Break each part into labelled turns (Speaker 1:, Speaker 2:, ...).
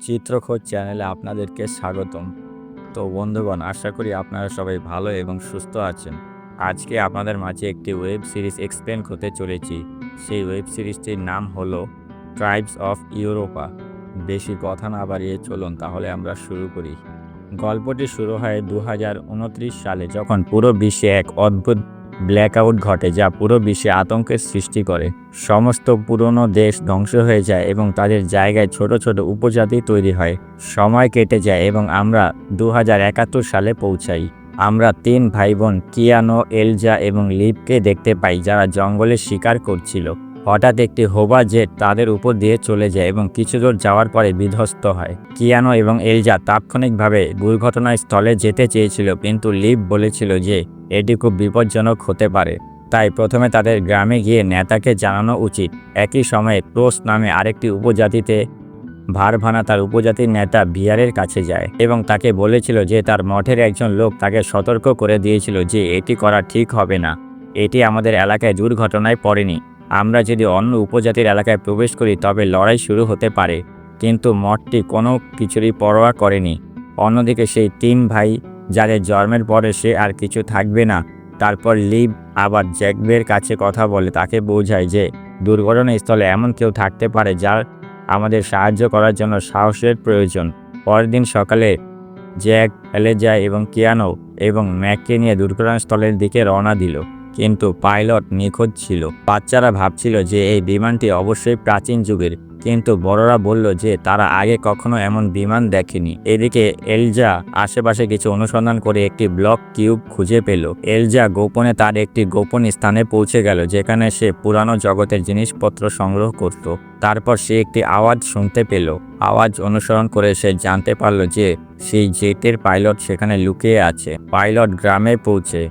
Speaker 1: চিত্রখোঁজ চ্যানেলে আপনাদেরকে স্বাগতম। তো বন্ধুগণ, আশা করি আপনারা সবাই ভালো এবং সুস্থ আছেন। আজকে আপনাদের মাঝে একটি ওয়েব সিরিজ এক্সপ্লেন করতে চলেছি। সেই ওয়েব সিরিজটির নাম হলো ট্রাইবস অফ ইউরোপা বেশি কথা না বাড়িয়ে চলুন, তাহলে আমরা শুরু করি। গল্পটি শুরু হয় দু হাজার উনত্রিশ সালে, যখন পুরো বিশ্বে এক অদ্ভুত ব্ল্যাকআউট ঘটে যা পুরো বিশ্বে আতঙ্কের সৃষ্টি করে। সমস্ত পুরনো দেশ ধ্বংস হয়ে যায় এবং তাদের জায়গায় ছোট ছোট উপজাতি তৈরি হয়। সময় কেটে যায় এবং আমরা দু হাজার একাত্তর সালে পৌঁছাই। আমরা তিন ভাই বোন কিয়ানো, এলজা এবং লিপকে দেখতে পাই যারা জঙ্গলে শিকার করছিল। হঠাৎ একটি হোবা জেট তাদের উপর দিয়ে চলে যায় এবং কিছু দূর যাওয়ার পরে বিধ্বস্ত হয়। কিয়ানো এবং এলজা তাৎক্ষণিকভাবে দুর্ঘটনার স্থলে যেতে চেয়েছিল, কিন্তু লিপ বলেছিল যে, এটি খুব বিপজ্জনক হতে পারে। তাই প্রথমে তাদের গ্রামে গিয়ে নেতাকে জানানো উচিত। একই সময়ে ক্রোস নামে আরেকটি উপজাতিতে ভারভানা তার উপজাতির নেতা বিয়ারের কাছে যায় এবং তাকে বলেছিল যে, তার মঠের একজন লোক তাকে সতর্ক করে দিয়েছিল যে, এটি করা ঠিক হবে না। এটি আমাদের এলাকায় দুর্ঘটনায় পড়েনি। আমরা যদি অন্য উপজাতির এলাকায় প্রবেশ করি, তবে লড়াই শুরু হতে পারে। কিন্তু মঠটি কোনো কিছুরই পরোয়া করেনি। অন্যদিকে সেই তিন ভাই, যাদের জন্মের পরে সে আর কিছু থাকবে না, তারপর লিভ আবার জ্যাকবের কাছে কথা বলে তাকে বোঝায় যে, দুর্ঘটনাস্থলে এমন কেউ থাকতে পারে যার আমাদের সাহায্য করার জন্য সাহসের প্রয়োজন। পরের দিন সকালে জ্যাক, এলেজা এবং কিয়ানো এবং ম্যাককে নিয়ে দুর্ঘটনাস্থলের দিকে রওনা দিল। কিন্তু পাইলট নিখোঁজ ছিল। বাচ্চারা ভাবছিল যে এই বিমানটি অবশ্যই প্রাচীন যুগের, কিন্তু বড়রা বলল যে তারা আগে কখনো এমন বিমান দেখেনি। এদিকে এলজা আশেপাশে কিছু অনুসন্ধান করে একটি ব্লক কিউব খুঁজে পেল। এলজা গোপনে তার একটি গোপন স্থানে পৌঁছে গেল, যেখানে সে পুরানো জগতের জিনিসপত্র সংগ্রহ করত। তারপর সে একটি আওয়াজ শুনতে পেল। আওয়াজ অনুসরণ করে সে জানতে পারল যে সেই জেটের পাইলট সেখানে লুকিয়ে আছে। পাইলট গ্রামে পৌঁছে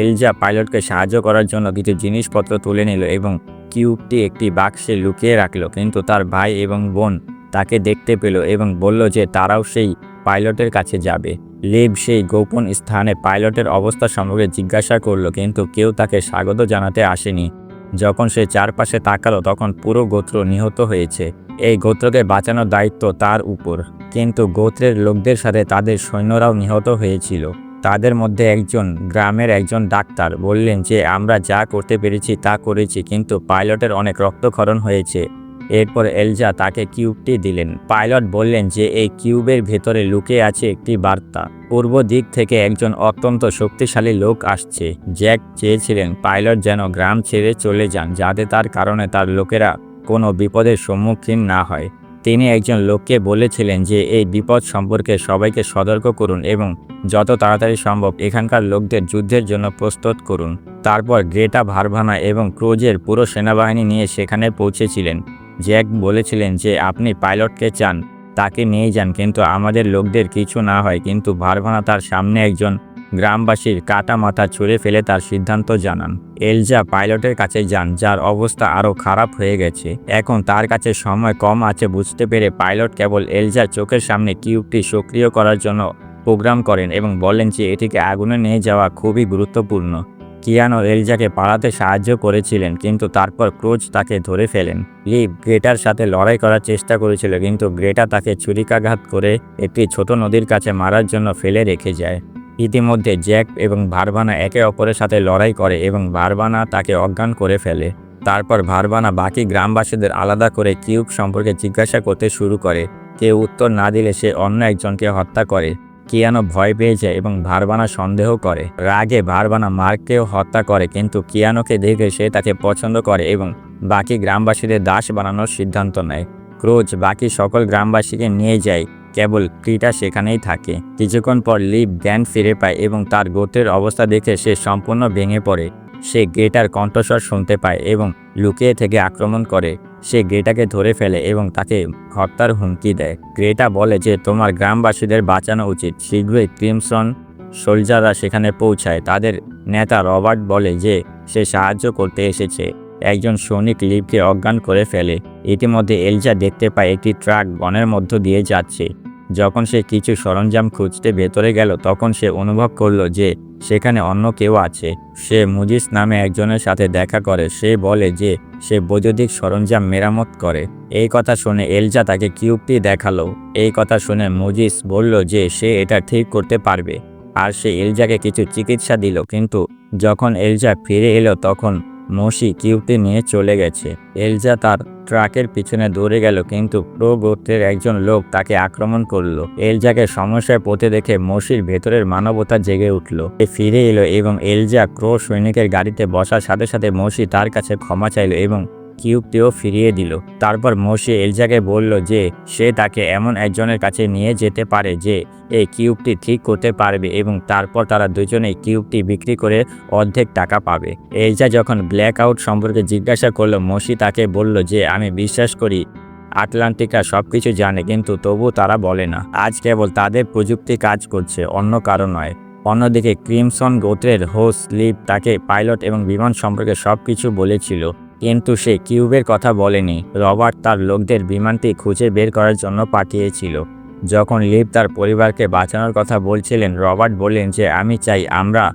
Speaker 1: এলজা পাইলটকে সাহায্য করার জন্য কিছু জিনিসপত্র তুলে নিল এবং কিউবটি একটি বাক্সে লুকিয়ে রাখল, কিন্তু তার ভাই এবং বোন তাকে দেখতে পেল এবং বলল যে তারাও সেই পাইলটের কাছে যাবে। লেব সেই গোপন স্থানে পাইলটের অবস্থা সম্পর্কে জিজ্ঞাসা করল, কিন্তু কেউ তাকে স্বাগত জানাতে আসেনি। যখন সে চারপাশে তাকালো, তখন পুরো গোত্র নিহত হয়েছে। এই গোত্রকে বাঁচানোর দায়িত্ব তার উপর, কিন্তু গোত্রের লোকদের সাথে তাদের সৈন্যরাও নিহত হয়েছিল। তাদের মধ্যে একজন, গ্রামের একজন ডাক্তার বললেন যে, আমরা যা করতে পেরেছি তা করেছি, কিন্তু পাইলটের অনেক রক্তক্ষরণ হয়েছে। এরপর এলজা তাকে কিউবটি দিলেন। পাইলট বললেন যে, এই কিউবের ভেতরে লুকিয়ে আছে একটি বার্তা। পূর্ব দিক থেকে একজন অত্যন্ত শক্তিশালী লোক আসছে। জ্যাক চেয়েছিলেন পাইলট যেন গ্রাম ছেড়ে চলে যান, যাতে তার কারণে তার লোকেরা কোনো বিপদের সম্মুখীন না হয়। তিনি একজন লোককে বলেছিলেন যে, এই বিপদ সম্পর্কে সবাইকে সতর্ক করুন এবং যত তাড়াতাড়ি সম্ভব এখানকার লোকদের যুদ্ধের জন্য প্রস্তুত করুন তারপর গ্রেটা ভারভানা এবং ক্রোজের পুরো সেনাবাহিনী নিয়ে সেখানে পৌঁছেছিলেন। জ্যাক বলেছিলেন যে, আপনি পাইলটকে চান, তাকে নিয়ে যান, কিন্তু আমাদের লোকদের কিছু না হয়। কিন্তু ভারভানা তার সামনে একজন গ্রামবাসীর কাটা মাথা ছুঁড়ে ফেলে তার সিদ্ধান্ত জানান। এলজা পাইলটের কাছে যান, যার অবস্থা আরও খারাপ হয়ে গেছে। এখন তার কাছে সময় কম আছে বুঝতে পেরে পাইলট কেবল এলজার চোখের সামনে কিউবটি সক্রিয় করার জন্য প্রোগ্রাম করেন এবং বলেন যে এটিকে আগুনে নিয়ে যাওয়া খুবই গুরুত্বপূর্ণ। কিয়ানো এলজাকে পালাতে সাহায্য করেছিলেন, কিন্তু তারপর ক্রোজ তাকে ধরে ফেলেন। লিভ গ্রেটার সাথে লড়াই করার চেষ্টা করেছিল, কিন্তু গ্রেটা তাকে ছুরিকাঘাত করে একটি ছোট নদীর কাছে মারার জন্য ফেলে রেখে যায়। ইতিমধ্যে জ্যাক এবং ভারবানা একে অপরের সাথে লড়াই করে এবং ভারবানা তাকে অজ্ঞান করে ফেলে। তারপর ভারবানা বাকি গ্রামবাসীদের আলাদা করে কিউব সম্পর্কে জিজ্ঞাসা করতে শুরু করে। কেউ উত্তর না দিলে সে অন্য একজনকে হত্যা করে। কিয়ানো ভয় পেয়ে যায় এবং ভারবানা সন্দেহ করে। রাগে ভারবানা মার্ককেও হত্যা করে কিন্তু কিয়ানোকে দেখে সে তাকে পছন্দ করে এবং বাকি গ্রামবাসীদের দাস বানানোর সিদ্ধান্ত নেয়। ক্রোজ বাকি সকল গ্রামবাসীকে নিয়ে যায়। কেবল ক্রিটা সেখানেই থাকে। কিছুক্ষণ পর লিভ জ্ঞান ফিরে পায় এবং তার গোত্রের অবস্থা দেখে সে সম্পূর্ণ ভেঙে পড়ে। সে গ্রেটার কণ্ঠস্বর শুনতে পায় এবং লুকিয়ে থেকে আক্রমণ করে। সে গ্রেটাকে ধরে ফেলে এবং তাকে হত্যার হুমকি দেয়। গ্রেটা বলে যে, তোমার গ্রামবাসীদের বাঁচানো উচিত। শীঘ্রই ক্রিমসন সোলজাররা সেখানে পৌঁছায়। তাদের নেতা রবার্ট বলে যে, সে সাহায্য করতে এসেছে। একজন সৈনিক লিভকে অজ্ঞান করে ফেলে। ইতিমধ্যে এলজা দেখতে পায় একটি ট্রাক বনের মধ্য দিয়ে যাচ্ছে। যখন সে কিছু সরঞ্জাম খুঁজতে ভেতরে গেল, তখন সে অনুভব করল যে সেখানে অন্য কেউ আছে। সে মুজিস নামে একজনের সাথে দেখা করে। সে বলে যে সে বৈদ্যুতিক সরঞ্জাম মেরামত করে। এই কথা শুনে এলজা তাকে কিউবটি দেখাল। এই কথা শুনে মুজিস বলল যে সে এটা ঠিক করতে পারবে। আর সে এলজাকে কিছু চিকিৎসা দিল। কিন্তু যখন এলজা ফিরে এলো, তখন মসি কিউবটি নিয়ে চলে গেছে। এলজা তার ট্রাকের পিছনে দৌড়ে গেল, কিন্তু প্রো গোত্রের একজন লোক তাকে আক্রমণ করল। এলজাকে সমস্যায় পথে দেখে মসির ভেতরের মানবতা জেগে উঠল। সে ফিরে এলো এবং এলজা ক্রো সৈনিকের গাড়িতে বসার সাথে সাথে মসি তার কাছে ক্ষমা চাইল এবং কিউবটিও ফিরিয়ে দিল। তারপর মসি এলজাকে বলল যে, সে তাকে এমন একজনের কাছে নিয়ে যেতে পারে যে, এই কিউবটি ঠিক করতে পারবে এবং তারপর তারা দুজনেই কিউবটি বিক্রি করে অর্ধেক টাকা পাবে। এলজা যখন ব্ল্যাক আউট সম্পর্কে জিজ্ঞাসা করল, মসি তাকে বলল যে, আমি বিশ্বাস করি, আটলান্টিকা সব কিছু জানে, কিন্তু তবু তারা বলে না। আজ কেবল তাদের প্রযুক্তি কাজ করছে, অন্য কারণ নয়। অন্যদিকে ক্রিমসন গোত্রের হোস লিপ তাকে পাইলট এবং বিমান সম্পর্কে সব কিছু বলেছিল। কিন্তু সে কিউবের কথা বলেনি। রবার্ট তার লোকদের বিমানটি খুঁজে বের করার জন্য পাঠিয়েছিল। যখন লিপ তার পরিবারকে বাঁচানোর কথা বলছিলেন, রবার্ট বললেন যে, আমি চাই আমরা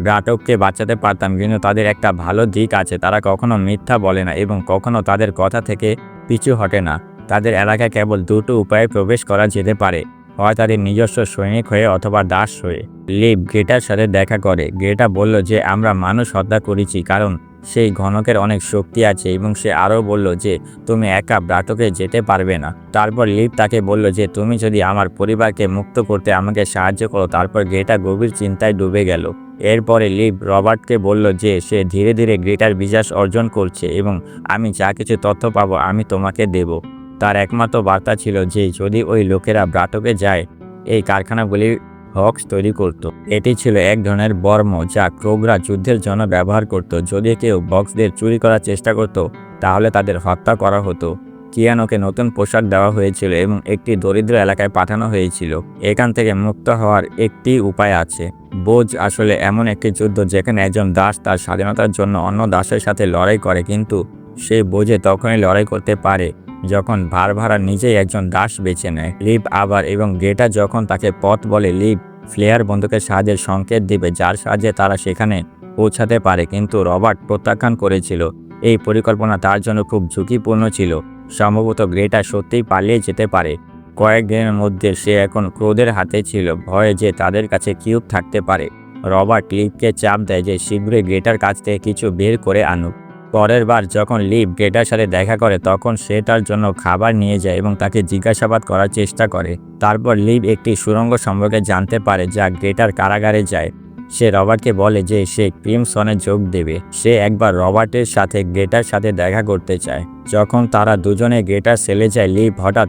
Speaker 1: ব্রাটককে বাঁচাতে পারতাম, কিন্তু তাদের একটা ভালো দিক আছে। তারা কখনো মিথ্যা বলে না এবং কখনো তাদের কথা থেকে পিছু হটে না। তাদের এলাকায় কেবল দুটো উপায়ে প্রবেশ করা যেতে পারে। হয় তাদের নিজস্ব সৈনিক হয়ে অথবা দাস হয়ে। লিভ গ্রেটার সাথে দেখা করে। গ্রেটা বলল যে, আমরা মানুষ হত্যা করেছি, কারণ সেই ঘনকের অনেক শক্তি আছে এবং সে আরও বলল যে, তুমি একা ব্রাটকে যেতে পারবে না। তারপর লিভ তাকে বলল যে, তুমি যদি আমার পরিবারকে মুক্ত করতে আমাকে সাহায্য করো। তারপর গ্রেটা গভীর চিন্তায় ডুবে গেল। এরপরে লিভ রবার্টকে বলল যে, সে ধীরে ধীরে গ্রেটার বিশ্বাস অর্জন করছে এবং আমি যা কিছু তথ্য পাবো আমি তোমাকে দেব। তার একমাত্র বার্তা ছিল যে, যদি ওই লোকেরা ব্রাটকে যায়, এই কারখানাগুলি হক্স তৈরি করত। এটি ছিল এক ধরনের বর্ম যা ক্রোগরা যুদ্ধের জন্য ব্যবহার করত। যদি কেউ বক্সদের চুরি করার চেষ্টা করত, তাহলে তাদের হত্যা করা হতো। কিয়ানোকে নতুন পোশাক দেওয়া হয়েছিল এবং একটি দরিদ্র এলাকায় পাঠানো হয়েছিল। এখান থেকে মুক্ত হওয়ার একটি উপায় আছে। বোঝ আসলে এমন একটি যুদ্ধ যেখানে একজন দাস তার স্বাধীনতার জন্য অন্য দাসের সাথে লড়াই করে, কিন্তু সে বোঝে তখনই লড়াই করতে পারে। যখন ভার ভাড়া নিজেই একজন দাস বেছে নেয় লিভ আবার এবং গেটা যখন তাকে পথ বলে লিভ ফ্লেয়ার বন্দুকের সাহায্যের সংকেত দিবে, যার সাহায্যে তারা সেখানে পৌঁছাতে পারে, কিন্তু রবার্ট প্রত্যাখ্যান করেছিল। এই পরিকল্পনা তার জন্য খুব ঝুঁকিপূর্ণ ছিল। সম্ভবত গ্রেটা সত্যিই পালিয়ে যেতে পারে। কয়েকদিনের মধ্যে সে এখন ক্রোধের হাতে ছিল, ভয়ে যে তাদের কাছে কিউব থাকতে পারে। রবার্ট লিভকে চাপ দেয় যে, শীঘ্রই গ্রেটার কাছ থেকে কিছু বের করে আনুক। পরের বার যখন লিভ গ্রেটার সাথে দেখা করে, তখন সে তার জন্য খাবার নিয়ে যায় এবং তাকে জিজ্ঞাসাবাদ করার চেষ্টা করে। তারপর লিভ একটি সুরঙ্গ সম্পর্কে জানতে পারে যা গ্রেটার কারাগারে যায়। সে রবার্টকে বলে যে সে ক্রিমসনে যোগ দেবে। সে একবার রবার্টের সাথে গ্রেটার সাথে দেখা করতে চায়। যখন তারা দুজনে গ্রেটার সেলে যায়, লিভ হঠাৎ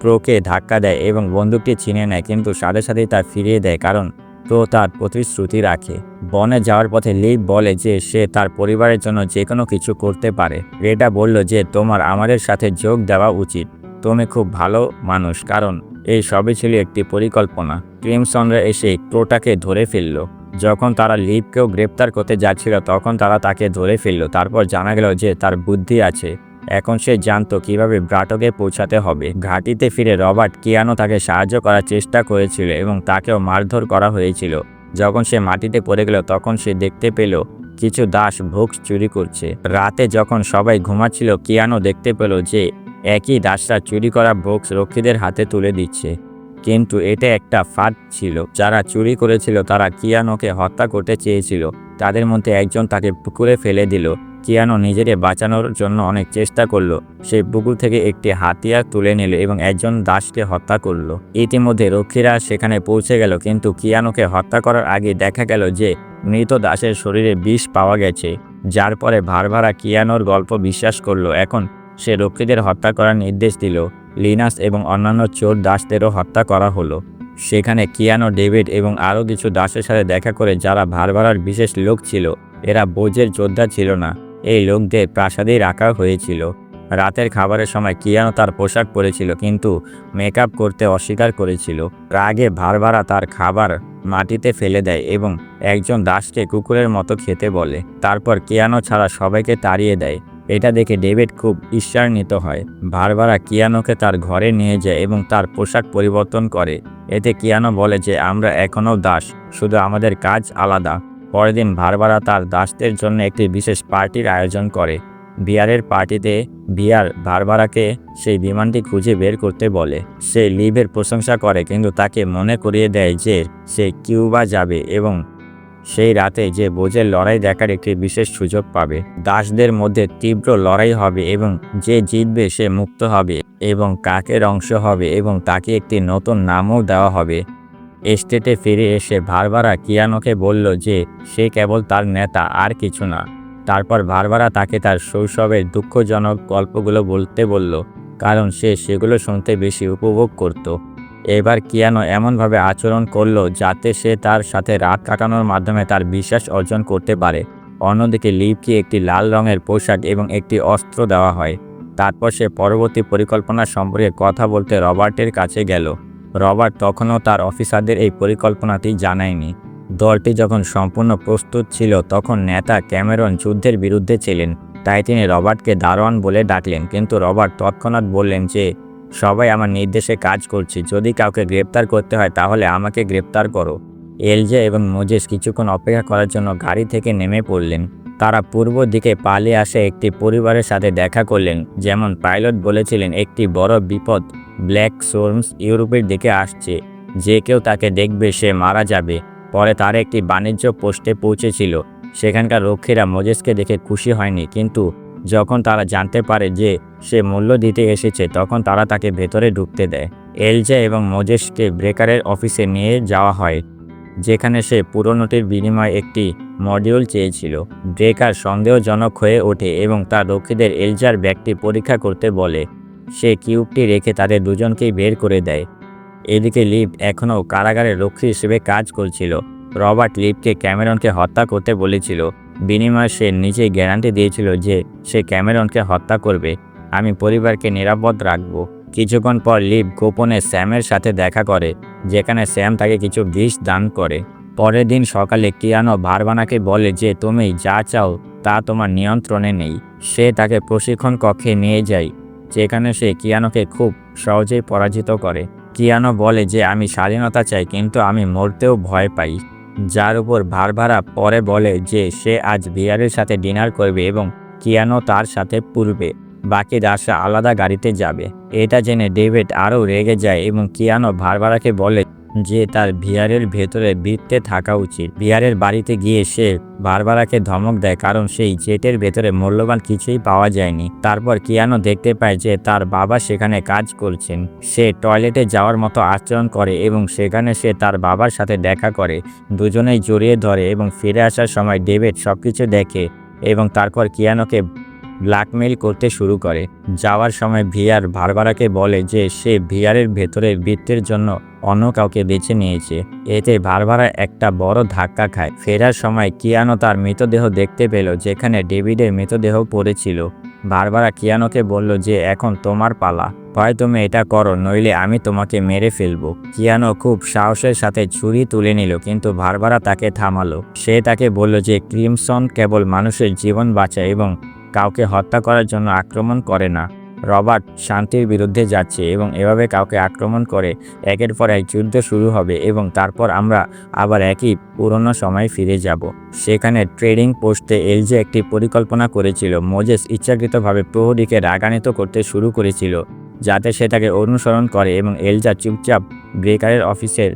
Speaker 1: প্রোকে ধাক্কা দেয় এবং বন্দুকটি ছিনে নেয়, কিন্তু সাথে সাথেই তা ফিরিয়ে দেয়, কারণ প্রো তার প্রতিশ্রুতি রাখে। বনে যাওয়ার পথে লিভ বলে যে সে তার পরিবারের জন্য যে কোনো কিছু করতে পারে। রেডা বলল যে তোমার আমাদের সাথে যোগ দেওয়া উচিত। তুমি খুব ভালো মানুষ, কারণ এই সবই ছিল একটি পরিকল্পনা। ক্রিমসনরা এসে ক্রোটাকে ধরে ফেলল। যখন তারা লিভকেও গ্রেপ্তার করতে যাচ্ছিল, তখন তারা তাকে ধরে ফেলল। তারপর জানা গেল যে তার বুদ্ধি আছে। এখন সে জানতো কীভাবে ব্রাটকে পৌঁছাতে হবে। ঘাটিতে ফিরে রবার্ট কিয়ানো তাকে সাহায্য করার চেষ্টা করেছিল এবং তাকেও মারধর করা হয়েছিল। যখন সে মাটিতে পড়ে গেল, তখন সে দেখতে পেল কিছু দাস ভোক্স চুরি করছে। রাতে যখন সবাই ঘুমাচ্ছিল, কিয়ানো দেখতে পেল যে একই দাসরা চুরি করা ভোক্স রক্ষীদের হাতে তুলে দিচ্ছে। কিন্তু এটা একটা ফাঁদ ছিল। যারা চুরি করেছিল, তারা কিয়ানোকে হত্যা করতে চেয়েছিল। তাদের মধ্যে একজন তাকে পুকুরে ফেলে দিল। কিয়ানো নিজেকে বাঁচানোর জন্য অনেক চেষ্টা করল। সেই পুকুর থেকে একটি হাতিয়ার তুলে নিল এবং একজন দাসকে হত্যা করল। ইতিমধ্যে রক্ষীরা সেখানে পৌঁছে গেল, কিন্তু কিয়ানোকে হত্যা করার আগে দেখা গেল যে মৃত দাসের শরীরে বিষ পাওয়া গেছে, যার পরে ভারভারা কিয়ানোর গল্প বিশ্বাস করল। এখন সে রক্ষীদের হত্যা করার নির্দেশ দিল। লিনাস এবং অন্যান্য চোর দাসদেরও হত্যা করা হলো। সেখানে কিয়ানো, ডেভিড এবং আরও কিছু দাসের সাথে দেখা করে যারা ভারভারার বিশেষ লোক ছিল, এরা বোঝের যোদ্ধা ছিল না। এই লোকদের প্রাসাদেই রাখা হয়েছিল। রাতের খাবারের সময় কিয়ানো তার পোশাক পরেছিল, কিন্তু মেকআপ করতে অস্বীকার করেছিল। রাগে ভারভারা তার খাবার মাটিতে ফেলে দেয় এবং একজন দাসকে কুকুরের মতো খেতে বলে। তারপর কিয়ানো ছাড়া সবাইকে তাড়িয়ে দেয়। এটা দেখে ডেভিড খুব ঈর্ষান্বিত হয়। বারবারা কিয়ানোকে তার ঘরে নিয়ে যায় এবং তার পোশাক পরিবর্তন করে। এতে কিয়ানো বলে যে, আমরা এখনও দাস, শুধু আমাদের কাজ আলাদা। পরের দিন বারবারা তার দাসদের জন্য একটি বিশেষ পার্টির আয়োজন করে। বিয়ারের পার্টিতে বিয়ার ভারবারাকে সেই বিমানটি খুঁজে বের করতে বলে। সে লিভের প্রশংসা করে কিন্তু তাকে মনে করিয়ে দেয় যে সে কিউবা যাবে এবং সেই রাতে যে বোঝের লড়াই দেখার একটি বিশেষ সুযোগ পাবে। দাসদের মধ্যে তীব্র লড়াই হবে এবং যে জিতবে সে মুক্ত হবে এবং কাকের অংশ হবে এবং তাকে একটি নতুন নামও দেওয়া হবে। এস্টেটে ফিরে এসে ভারবারা কিয়ানোকে বলল যে, সে কেবল তার নেতা, আর কিছু না। তারপর বারবারা তাকে তার শৈশবের দুঃখজনক গল্পগুলো বলতে বলল, কারণ সে সেগুলো শুনতে বেশি উপভোগ করত। এবার কিয়ানো এমনভাবে আচরণ করল যাতে সে তার সাথে রাত কাটানোর মাধ্যমে তার বিশ্বাস অর্জন করতে পারে। অন্যদিকে লিভকে একটি লাল রঙের পোশাক এবং একটি অস্ত্র দেওয়া হয়। তারপর সে পরবর্তী পরিকল্পনা সম্পর্কে কথা বলতে রবার্টের কাছে গেল। রবার্ট তখনও তার অফিসারদের এই পরিকল্পনাটি জানায়নি। দলটি যখন সম্পূর্ণ প্রস্তুত ছিল, তখন নেতা ক্যামেরন যুদ্ধের বিরুদ্ধে ছিলেন। তাই তিনি রবার্টকে দারোয়ান বলে ডাকলেন, কিন্তু রবার্ট তৎক্ষণাৎ বললেন যে, সবাই আমার নির্দেশে কাজ করছে। যদি কাউকে গ্রেপ্তার করতে হয়, তাহলে আমাকে গ্রেপ্তার করো। এলজে এবং মোজেস কিছুক্ষণ অপেক্ষা করার জন্য গাড়ি থেকে নেমে পড়লেন। তারা পূর্ব দিকে পালিয়ে আসে একটি পরিবারের সাথে দেখা করলেন, যেমন পাইলট বলেছিলেন, একটি বড় বিপদ। ব্ল্যাক সোর্মস ইউরোপের দিকে আসছে। যে কেউ তাকে দেখবে, সে মারা যাবে। পরে তার একটি বাণিজ্য পোস্টে পৌঁছেছিল। সেখানকার রক্ষীরা মোজেসকে দেখে খুশি হয়নি, কিন্তু যখন তারা জানতে পারে যে সে মূল্য দিতে এসেছে, তখন তারা তাকে ভেতরে ঢুকতে দেয়। এলজা এবং মোজেসকে ব্রেকারের অফিসে নিয়ে যাওয়া হয়, যেখানে সে পুরনোটির বিনিময়ে একটি মডিউল চেয়েছিল। ব্রেকার সন্দেহজনক হয়ে ওঠে এবং তার রক্ষীদের এলজার ব্যাগটি পরীক্ষা করতে বলে সে কিউবটি রেখে তাদের দুজনকেই বের করে দেয়। এদিকে লিভ এখনও কারাগারে রক্ষী হিসেবে কাজ করছিল। রবার্ট লিভকে ক্যামেরনকে হত্যা করতে বলেছিল। বিনিময়ে সে নিজেই গ্যারান্টি দিয়েছিল যে সে ক্যামেরনকে হত্যা করবে। আমি পরিবারকে নিরাপদ রাখব। কিছুক্ষণ পর লিভ গোপনে স্যামের সাথে দেখা করে, যেখানে স্যাম তাকে কিছু বিষ দান করে। পরের দিন সকালে কিয়ানো ভারবানাকে বলে যে, তুমি যা চাও তা তোমার নিয়ন্ত্রণে নেই। সে তাকে প্রশিক্ষণ কক্ষে নিয়ে যায়। যেখানে সে কিয়ানোকে খুব সহজেই পরাজিত করে। কিয়ানো বলে যে, আমি স্বাধীনতা চাই, কিন্তু আমি মরতেও ভয় পাই। যার উপর ভারভারা পরে বলে যে, সে আজ বিয়ারের সাথে ডিনার করবে এবং কিয়ানো তার সাথে পুরবে। বাকি দাসা আলাদা গাড়িতে যাবে। এটা জেনে ডেভিড আরও রেগে যায় এবং কিয়ানো ভারভারাকে বলে যে তার ভিয়ারের ভেতরে বৃত্তে থাকা উচিত। ভিয়ারের বাড়িতে গিয়ে সে বারবারাকে ধমক দেয়, কারণ সেই জেটের ভেতরে মূল্যবান কিছুই পাওয়া যায়নি। তারপর কিয়ানো দেখতে পায় যে তার বাবা সেখানে কাজ করছেন। সে টয়লেটে যাওয়ার মতো আচরণ করে এবং সেখানে সে তার বাবার সাথে দেখা করে। দুজনেই জড়িয়ে ধরে এবং ফিরে আসার সময় ডেভিড সব কিছু দেখে এবং তারপর কিয়ানোকে ব্ল্যাকমেইল করতে শুরু করে। যাওয়ার সময় ভিয়ার ভারবারাকে বলে যে সে ভিয়ারের ভেতরে বৃত্তের জন্য অন্য কাউকে বেছে নিয়েছে। এতে ভারবারা একটা বড় ধাক্কা খায়। ফেরার সময় কিয়ানো তার মৃতদেহ দেখতে পেল, যেখানে ডেভিডের মৃতদেহ পড়েছিল। বারবারা কিয়ানোকে বলল যে, এখন তোমার পালা। হয় তুমি এটা করো, নইলে আমি তোমাকে মেরে ফেলব। কিয়ানো খুব সাহসের সাথে ছুরি তুলে নিল, কিন্তু বারবারা তাকে থামালো। সে তাকে বলল যে, ক্রিমসন কেবল মানুষের জীবন বাঁচায় এবং কাউকে হত্যা করার জন্য আক্রমণ করে না। রবার্ট শান্তির বিরুদ্ধে যাচ্ছে এবং এভাবে কাউকে আক্রমণ করে একের পর এক যুদ্ধ শুরু হবে এবং তারপর আমরা আবার একই পুরনো সময় ফিরে যাব। সেখানে ট্রেডিং পোস্টে এলজে একটি পরিকল্পনা করেছিল। মোজেস ইচ্ছাকৃতভাবে প্রহরীকে রাগান্বিত করতে শুরু করেছিল, যাতে সে তাকে অনুসরণ করে এবং এলজা চুপচাপ ব্রেকারের অফিসের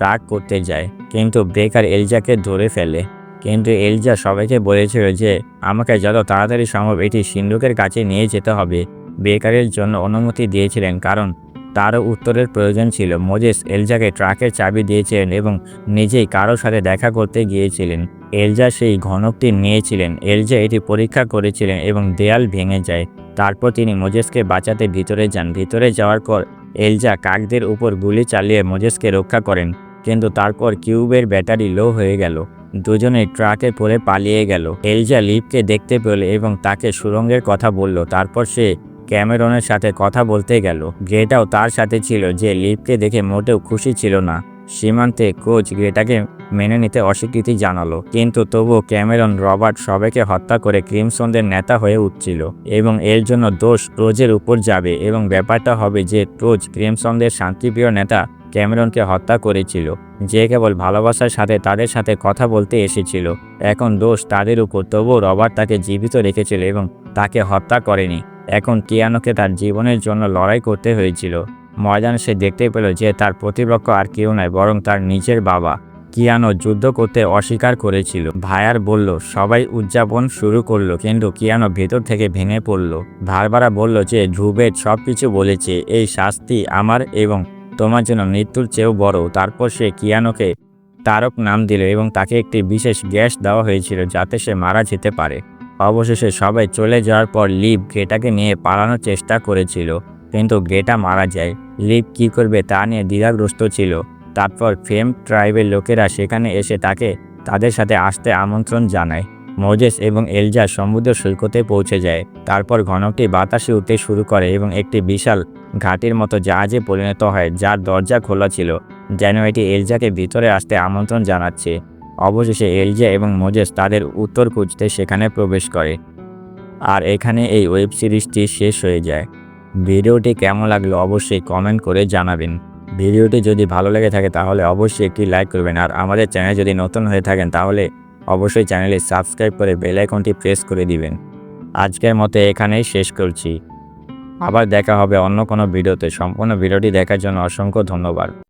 Speaker 1: রাগ করতে যায়। কিন্তু ব্রেকার এলজাকে ধরে ফেলে। কিন্তু এলজা সবাইকে বলেছিল যে, আমাকে যত তাড়াতাড়ি সম্ভব এটি সিন্ধুকের কাছে নিয়ে যেতে হবে। বেকারের জন্য অনুমতি দিয়েছিলেন, কারণ তারও উত্তরের প্রয়োজন ছিল। মোজেস এলজাকে ট্রাকের চাবি দিয়েছিলেন এবং নিজেই কারও সাথে দেখা করতে গিয়েছিলেন। এলজা সেই ঘনকটি নিয়েছিলেন। এলজা এটি পরীক্ষা করেছিলেন এবং দেয়াল ভেঙে যায়। তারপর তিনি মোজেসকে বাঁচাতে ভিতরে যান। ভিতরে যাওয়ার পর এলজা কাকদের উপর গুলি চালিয়ে মোজেসকে রক্ষা করেন। কিন্তু তারপর কিউবের ব্যাটারি লো হয়ে গেল। দুজনে ট্রাকে পরে পালিয়ে গেল। এলজা লিপকে দেখতে পেল এবং তাকে সুরঙ্গের কথা বলল। তারপর সে ক্যামেরনের সাথে কথা বলতে গেল। গ্রেটাও তার সাথে ছিল যে লিপকে দেখে মোটেও খুশি ছিল না। সীমান্তে কোচ গ্রেটাকে মেনে নিতে অস্বীকৃতি জানালো। কিন্তু তবুও ক্যামেরন রবার্ট সবাইকে হত্যা করে ক্রিমসনদের নেতা হয়ে উঠছিল এবং এর জন্য দোষ রোজের উপর যাবে এবং ব্যাপারটা হবে যে রোজ ক্রিমসনদের শান্তিপ্রিয় নেতা ক্যামেরনকে হত্যা করেছিল, যে কেবল ভালোবাসার সাথে তাদের সাথে কথা বলতে এসেছিল। এখন দোষ তাদের উপর, তবুও রবার্ট তাকে জীবিত রেখেছিল এবং তাকে হত্যা করেনি। এখন কিয়ানোকে তার জীবনের জন্য লড়াই করতে হয়েছিল। ময়দানে সে দেখতে পেল যে তার প্রতিপক্ষ আর কেউ নয়, বরং তার নিজের বাবা। কিয়ানো যুদ্ধ করতে অস্বীকার করেছিল। ভায়ার বলল, সবাই উদযাপন শুরু করল, কিন্তু কিয়ানো ভেতর থেকে ভেঙে পড়ল। ভারবারা বলল যে ধ্রুবেদ সব কিছু বলেছে, এই শাস্তি আমার এবং তোমার জন্য মৃত্যুর চেয়েও বড়। তারপর সে কিয়ানোকে তারক নাম দিল এবং তাকে একটি বিশেষ গ্যাস দেওয়া হয়েছিল যাতে সে মারা যেতে পারে। অবশেষে সবাই চলে যাওয়ার পর লিভ গেটাকে নিয়ে পালানোর চেষ্টা করেছিল, কিন্তু গেটা মারা যায়। লিভ কী করবে তা নিয়ে দ্বিধাগ্রস্ত ছিল। তারপর ফেম ট্রাইবের লোকেরা সেখানে এসে তাকে তাদের সাথে আসতে আমন্ত্রণ জানায়। মোজেস এবং এলজা সমুদ্র সৈকতে পৌঁছে যায়। তারপর ঘনকটি বাতাসে উঠতে শুরু করে এবং একটি বিশাল ঘাটির মতো জাহাজে পরিণত হয়, যার দরজা খোলা ছিল, যেন এটি এলজাকে ভিতরে আসতে আমন্ত্রণ জানাচ্ছে। অবশেষে এলজা এবং মোজেস তাদের উত্তর খুঁজতে সেখানে প্রবেশ করে। আর এখানে এই ওয়েব সিরিজটি শেষ হয়ে যায়। ভিডিওটি কেমন লাগল অবশ্যই কমেন্ট করে জানাবেন। ভিডিওটি যদি ভালো লেগে থাকে তাহলে অবশ্যই একটি লাইক করবেন। আর আমাদের চ্যানেল যদি নতুন হয়ে থাকেন তাহলে অবশ্যই চ্যানেলে সাবস্ক্রাইব করে বেল আইকনটি প্রেস করে দিবেন। আজকের মতো এখানেই শেষ করছি। আবার দেখা হবে অন্য কোনো ভিডিওতে। সম্পূর্ণ ভিডিওটি দেখার জন্য অসংখ্য ধন্যবাদ।